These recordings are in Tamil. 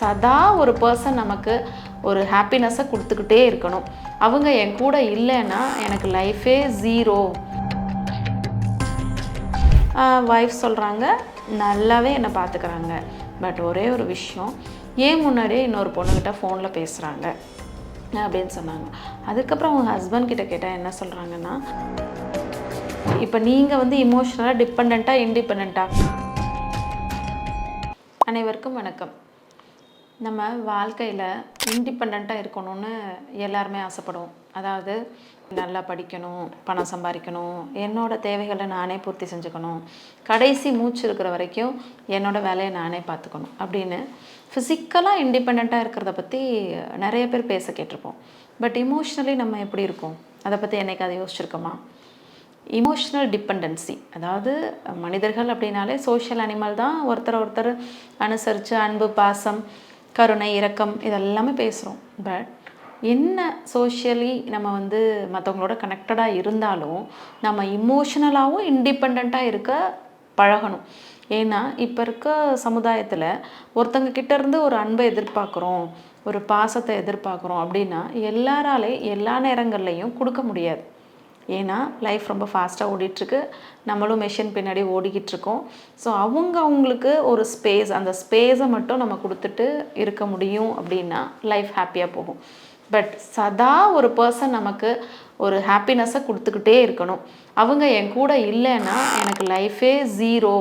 சதா ஒரு பர்சன் நமக்கு ஒரு ஹாப்பினஸ்ஸை கொடுத்துக்கிட்டே இருக்கணும். அவங்க என் கூட இல்லைன்னா எனக்கு லைஃபே ஜீரோ ஒய்ஃப் சொல்கிறாங்க நல்லாவே என்னை பார்த்துக்கிறாங்க பட் ஒரே ஒரு விஷயம் ஏன் முன்னாடியே இன்னொரு பொண்ணுக்கிட்ட ஃபோனில் பேசுகிறாங்க அப்படின்னு சொன்னாங்க. அதுக்கப்புறம் அவங்க ஹஸ்பண்ட் கிட்ட கேட்டால் என்ன சொல்கிறாங்கன்னா இப்போ நீங்கள் வந்து இமோஷ்னலாக டிபெண்ட்டாக இன்டிபெண்ட்டாக அனைவருக்கும் வணக்கம். நம்ம வாழ்க்கையில் இண்டிபெண்ட்டாக இருக்கணும்னு எல்லாருமே ஆசைப்படுவோம். அதாவது நல்லா படிக்கணும் பணம் சம்பாதிக்கணும் என்னோட தேவைகளை நானே பூர்த்தி செஞ்சுக்கணும். கடைசி மூச்சு இருக்கிற வரைக்கும் என்னோட வேலையை நானே பார்த்துக்கணும். அப்படின்னு ஃபிசிக்கலாக இண்டிபெண்ட்டாக இருக்கிறத பற்றி நிறைய பேர் பேச கேட்டிருப்போம். பட் இமோஷ்னலி நம்ம எப்படி இருக்கோம்? அதை பற்றி என்னைக்கு அதை யோசிச்சிருக்கோமா? இமோஷ்னல் டிபெண்டன்சி அதாவது மனிதர்கள் அப்படின்னாலே சோஷியல் அனிமல் தான். ஒருத்தர் ஒருத்தர் அனுசரித்து அன்பு பாசம் கருணை இரக்கம் இதெல்லாமே பேசுகிறோம் பட் என்ன சோஷியலி நம்ம வந்து மற்றவங்களோட கனெக்டடாக இருந்தாலும் நம்ம இமோஷனலாகவும் இண்டிபெண்ட்டாக இருக்க பழகணும். ஏன்னா இப்போ இருக்க சமுதாயத்தில் ஒருத்தங்க கிட்டேருந்து ஒரு அன்பை எதிர்பார்க்குறோம் ஒரு பாசத்தை எதிர்பார்க்குறோம் அப்படின்னா எல்லாராலே எல்லா நேரங்கள்லையும் கொடுக்க முடியாது. ஏன்னா லைஃப் ரொம்ப ஃபாஸ்ட்டாக ஓடிட்டுருக்கு. நம்மளும் மெஷின் பின்னாடி ஓடிக்கிட்டு இருக்கோம் ஸோ அவங்க அவங்களுக்கு ஒரு ஸ்பேஸ் அந்த ஸ்பேஸை மட்டும் நம்ம கொடுத்துட்டு இருக்க முடியும் அப்படின்னா லைஃப் ஹாப்பியாக போகும். பட் சதா ஒரு பர்சன் நமக்கு ஒரு ஹாப்பினஸ்ஸை கொடுத்துக்கிட்டே இருக்கணும். அவங்க என் கூட இல்லைன்னா எனக்கு லைஃபே ஜீரோ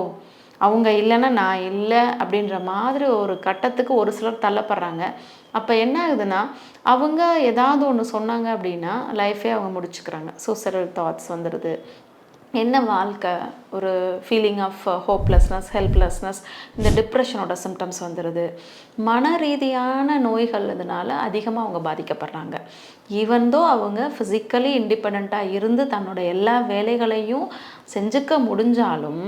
அவங்க இல்லைன்னா நான் இல்லை அப்படின்ற மாதிரி ஒரு கட்டத்துக்கு ஒரு சிலர் தள்ளப்படுறாங்க. அப்போ என்ன ஆகுதுன்னா அவங்க ஏதாவது ஒன்று சொன்னாங்க அப்படின்னா லைஃபே அவங்க முடிச்சுக்கிறாங்க. சூசைடல் தாட்ஸ் வந்துடுது என்ன வாழ்க்கை? ஒரு ஃபீலிங் ஆஃப் ஹோப்லெஸ்னஸ் ஹெல்ப்லெஸ்னஸ் இந்த டிப்ரெஷனோட சிம்டம்ஸ் வந்துடுது மன ரீதியான நோய்கள் இதனால் அதிகமாக அவங்க பாதிக்கப்படுறாங்க. ஈவன்தோ அவங்க ஃபிசிக்கலி இண்டிபெண்ட்டாக இருந்து தன்னோட எல்லா வேலைகளையும் செஞ்சுக்க முடிஞ்சாலும்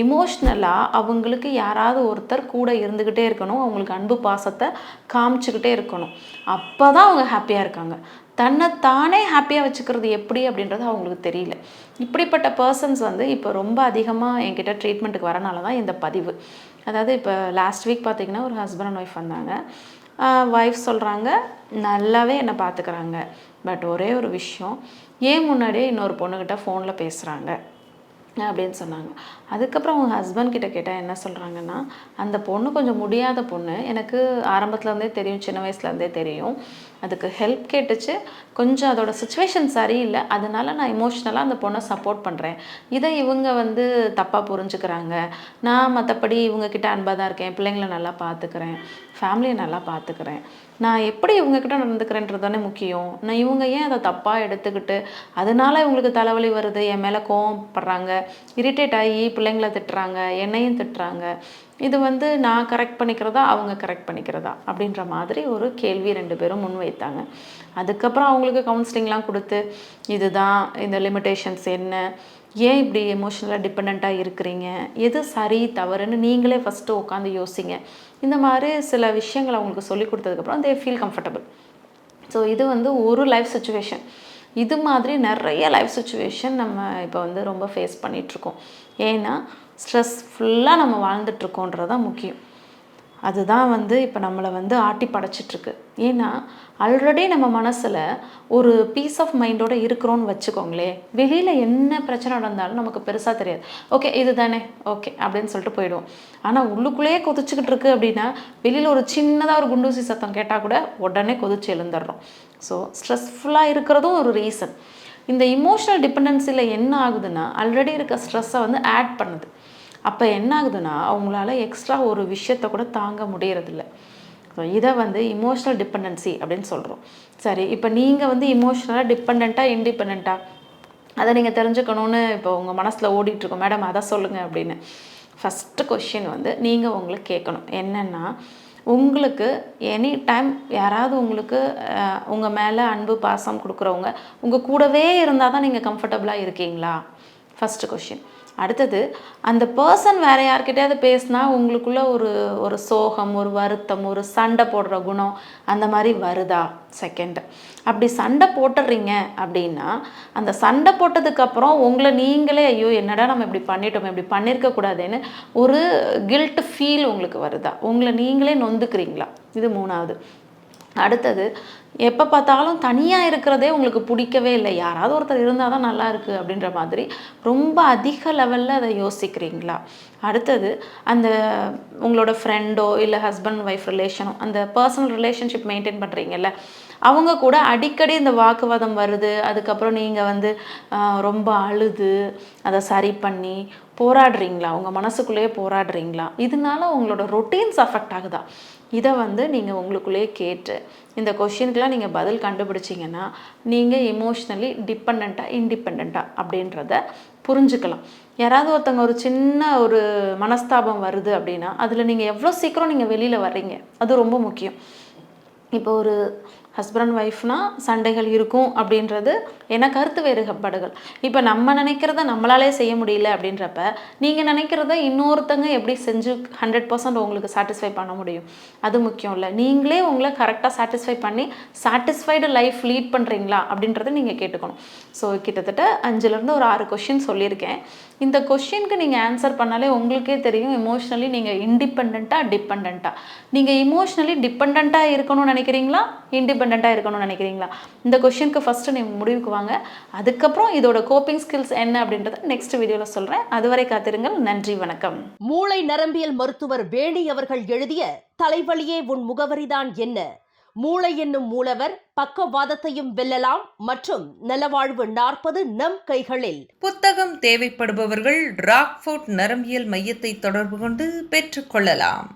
இமோஷ்னலாக அவங்களுக்கு யாராவது ஒருத்தர் கூட இருந்துக்கிட்டே இருக்கணும் அவங்களுக்கு அன்பு பாசத்தை காமிச்சுக்கிட்டே இருக்கணும். அப்போ தான் அவங்க ஹாப்பியாக இருக்காங்க. தன்னை தானே ஹாப்பியாக வச்சுக்கிறது எப்படி அப்படின்றது அவங்களுக்கு தெரியல. இப்படிப்பட்ட பர்சன்ஸ் வந்து இப்போ ரொம்ப அதிகமாக என்கிட்ட ட்ரீட்மெண்ட்டுக்கு வரனால தான் இந்த பதிவு. அதாவது இப்போ லாஸ்ட் வீக் பார்த்தீங்கன்னா ஒரு ஹஸ்பண்ட் அண்ட் ஒய்ஃப் வந்தாங்க. ஒய்ஃப் சொல்கிறாங்க நல்லாவே என்னை பார்த்துக்கிறாங்க பட் ஒரே ஒரு விஷயம் ஏன் முன்னாடியே இன்னொரு பொண்ணுக்கிட்ட ஃபோனில் பேசுகிறாங்க அப்படின்னு சொன்னாங்க. அதுக்கப்புறம் அவங்க ஹஸ்பண்ட் கிட்ட கேட்டால் என்ன சொல்கிறாங்கன்னா அந்த பொண்ணு கொஞ்சம் முடியாத பொண்ணு. எனக்கு ஆரம்பத்துலேருந்தே தெரியும் சின்ன வயசுலேருந்தே தெரியும். அதுக்கு ஹெல்ப் கேட்டுச்சு. கொஞ்சம் அதோட சுச்சுவேஷன் சரியில்லை. அதனால நான் இமோஷ்னலாக அந்த பொண்ணை சப்போர்ட் பண்ணுறேன் இதை இவங்க வந்து தப்பாக புரிஞ்சுக்கிறாங்க. நான் மற்றபடி இவங்கக்கிட்ட அன்பாக தான் இருக்கேன். பிள்ளைங்களை நல்லா பார்த்துக்கிறேன் ஃபேமிலியை நல்லா பார்த்துக்கிறேன் நான் எப்படி இவங்கக்கிட்ட நடந்துக்கிறேன்றது தானே முக்கியம். நான் இவங்க ஏன் அதை தப்பாக எடுத்துக்கிட்டு அதனால இவங்களுக்கு தலைவலி வருது என் மேலே கோவப்படுறாங்க இரிட்டேட் ஆகி பிள்ளைங்கள திட்டுறாங்க என்னையும் திட்டுறாங்க. இது வந்து நான் கரெக்ட் பண்ணிக்கிறதா அவங்க கரெக்ட் பண்ணிக்கிறதா அப்படின்ற மாதிரி ஒரு கேள்வி ரெண்டு பேரும் முன்வைத்தாங்க. அதுக்கப்புறம் அவங்களுக்கு கவுன்சிலிங்லாம் கொடுத்து இதுதான் இந்த லிமிட்டேஷன்ஸ் என்ன? ஏன் இப்படி எமோஷ்னலாக டிபெண்ட்டாக இருக்கிறீங்க? எது சரி தவறுன்னு நீங்களே ஃபஸ்ட்டு உட்காந்து யோசிங்க. இந்த மாதிரி சில விஷயங்களை அவங்களுக்கு சொல்லி கொடுத்ததுக்கப்புறம் தே ஃபீல் கம்ஃபர்டபுள் ஸோ இது வந்து ஒரு லைஃப் சுச்சுவேஷன் இது மாதிரி நிறைய லைஃப் சுச்சுவேஷன் நம்ம இப்போ வந்து ரொம்ப ஃபேஸ் பண்ணிகிட்ருக்கோம் ஏன்னா ஸ்ட்ரெஸ் ஃபுல்லாக நம்ம வாழ்ந்துட்டுருக்கோன்றது தான் முக்கியம். அதுதான் வந்து இப்போ நம்மளை வந்து ஆட்டி படைச்சிட்ருக்கு ஏன்னா ஆல்ரெடி நம்ம மனசில் ஒரு பீஸ் ஆஃப் மைண்டோட இருக்கிறோன்னு வச்சுக்கோங்களே வெளியில் என்ன பிரச்சனை நடந்தாலும் நமக்கு பெருசாக தெரியாது. ஓகே இது தானே ஓகே அப்படின்னு சொல்லிட்டு போயிடுவோம். ஆனால் உள்ளுக்குள்ளேயே கொதிச்சுக்கிட்டு இருக்கு அப்படின்னா வெளியில் ஒரு சின்னதாக ஒரு குண்டூசி சத்தம் கேட்டால் கூட உடனே கொதிச்சு எழுந்துடுறோம். ஸோ ஸ்ட்ரெஸ்ஃபுல்லாக இருக்கிறதும் ஒரு ரீசன் இந்த இமோஷனல் டிபெண்டன்சியில் என்ன ஆகுதுன்னா ஆல்ரெடி இருக்க ஸ்ட்ரெஸ்ஸை வந்து ஆட் பண்ணுது. அப்போ என்ன ஆகுதுன்னா அவங்களால எக்ஸ்ட்ரா ஒரு விஷயத்தை கூட தாங்க முடியறதில்ல. ஸோ இதை வந்து இமோஷ்னல் டிபெண்டன்சி அப்படின்னு சொல்கிறோம் சரி இப்போ நீங்கள் வந்து இமோஷ்னலாக டிபெண்ட்டாக இன்டிபெண்ட்டாக அதை நீங்கள் தெரிஞ்சுக்கணுன்னு இப்போ உங்கள் மனசில் ஓடிட்டுருக்கோம். மேடம் அதை சொல்லுங்கள் அப்படின்னு. ஃபஸ்ட்டு கொஷின் வந்து நீங்கள் உங்களுக்கு கேட்கணும். என்னென்னா உங்களுக்கு எனி டைம் யாராவது உங்களுக்கு உங்கள் மேலே அன்பு பாசம் கொடுக்குறவங்க உங்கள் கூடவே இருந்தால் தான் நீங்கள் கம்ஃபர்டபுளாக இருக்கீங்களா? ஃபஸ்ட்டு கொஷின் அடுத்தது அந்த பர்சன் வேற யார்கிட்டயாவது பேசினா உங்களுக்குள்ள ஒரு ஒரு சோகம் ஒரு வருத்தம் ஒரு சண்டை போடுற குணம் அந்த மாதிரி வருதா? செகண்ட் அப்படி சண்டை போட்டுடுறீங்க அப்படின்னா அந்த சண்டை போட்டதுக்கப்புறம் உங்களை நீங்களே ஐயோ என்னடா நம்ம இப்படி பண்ணிட்டோம் இப்படி பண்ணியிருக்க கூடாதுன்னு ஒரு கில்ட் ஃபீல் உங்களுக்கு வருதா? உங்களை நீங்களே நொந்துக்கிறீங்களா? இது மூணாவது. அடுத்தது எப்போ பார்த்தாலும் தனியாக இருக்கிறதே உங்களுக்கு பிடிக்கவே இல்லை. யாராவது ஒருத்தர் இருந்தால் தான் நல்லா இருக்குது அப்படின்ற மாதிரி ரொம்ப அதிக லெவலில் அதை யோசிக்கிறீங்களா? அடுத்தது அந்த உங்களோட ஃப்ரெண்டோ இல்லை ஹஸ்பண்ட் ஒய்ஃப் ரிலேஷனோ அந்த பர்சனல் ரிலேஷன்ஷிப் மெயின்டைன் பண்ணுறீங்கல்ல அவங்க கூட அடிக்கடி இந்த வாக்குவாதம் வருது. அதுக்கப்புறம் நீங்கள் வந்து ரொம்ப அழுது அதை சரி பண்ணி போராடுறீங்களா? உங்கள் மனசுக்குள்ளேயே போராடுறீங்களா? இதனால உங்களோட ரொட்டீன்ஸ் அஃபெக்ட் ஆகுதா? இதை வந்து நீங்கள் உங்களுக்குள்ளேயே கேட்டு இந்த கொஷினுக்கெலாம் நீங்கள் பதில் கண்டுபிடிச்சிங்கன்னா நீங்கள் இமோஷ்னலி டிபெண்ட்டாக இன்டிபெண்ட்டாக அப்படின்றத புரிஞ்சுக்கலாம். யாராவது ஒருத்தவங்க ஒரு சின்ன ஒரு மனஸ்தாபம் வருது அப்படின்னா அதில் நீங்கள் எவ்வளோ சீக்கிரம் நீங்கள் வெளியில் வர்றீங்க அது ரொம்ப முக்கியம். இப்போ ஒரு ஹஸ்பண்ட் ஒய்ஃப்னால் சண்டைகள் இருக்கும் அப்படின்றது ஏன்னா கருத்து வேறுபாடுகள். இப்போ நம்ம நினைக்கிறத நம்மளாலே செய்ய முடியல அப்படின்றப்ப நீங்கள் நினைக்கிறத இன்னொருத்தங்க எப்படி செஞ்சு ஹண்ட்ரட் பர்சன்ட் உங்களுக்கு சாட்டிஸ்ஃபை பண்ண முடியும்? அது முக்கியம் இல்லை. நீங்களே உங்களை கரெக்டாக சாட்டிஸ்ஃபை பண்ணி சாட்டிஸ்ஃபைடு லைஃப் லீட் பண்ணுறீங்களா அப்படின்றத நீங்கள் கேட்டுக்கணும். ஸோ கிட்டத்தட்ட அஞ்சுலேருந்து ஒரு ஆறு கொஷின் சொல்லியிருக்கேன். இந்த கொஷினுக்கு நீங்கள் ஆன்சர் பண்ணாலே உங்களுக்கே தெரியும். இமோஷ்னலி நீங்கள் இண்டிபெண்ட்டாக டிபெண்ட்டாக நீங்கள் இமோஷ்னலி டிபெண்ட்டாக இருக்கணும்னு நினைக்கிறீங்களா? இண்டிபெண்ட்டாக இருக்கணும்னு நினைக்கிறீங்களா? இந்த கொஷினுக்கு ஃபஸ்ட்டு நீங்கள் முடிவுக்கு வாங்க. அதுக்கப்புறம் இதோட கோப்பிங் ஸ்கில்ஸ் என்ன அப்படின்றத நெக்ஸ்ட் வீடியோவில் சொல்கிறேன் அதுவரை காத்திருங்கள். நன்றி வணக்கம். மூளை நரம்பியல் மருத்துவர் வேணி அவர்கள் எழுதிய தலைவலியே உன் முகவரிதான் என்ன? மூளை என்னும் மூலவர் பக்கவாதத்தையும் வெல்லலாம் மற்றும் நலவாழ்வு நாற்பது நம் கைகளில். புத்தகம் தேவைப்படுபவர்கள் ராக்ஃபோர்ட் நரம்பியல் மையத்தை தொடர்பு கொண்டு பெற்றுக்கொள்ளலாம்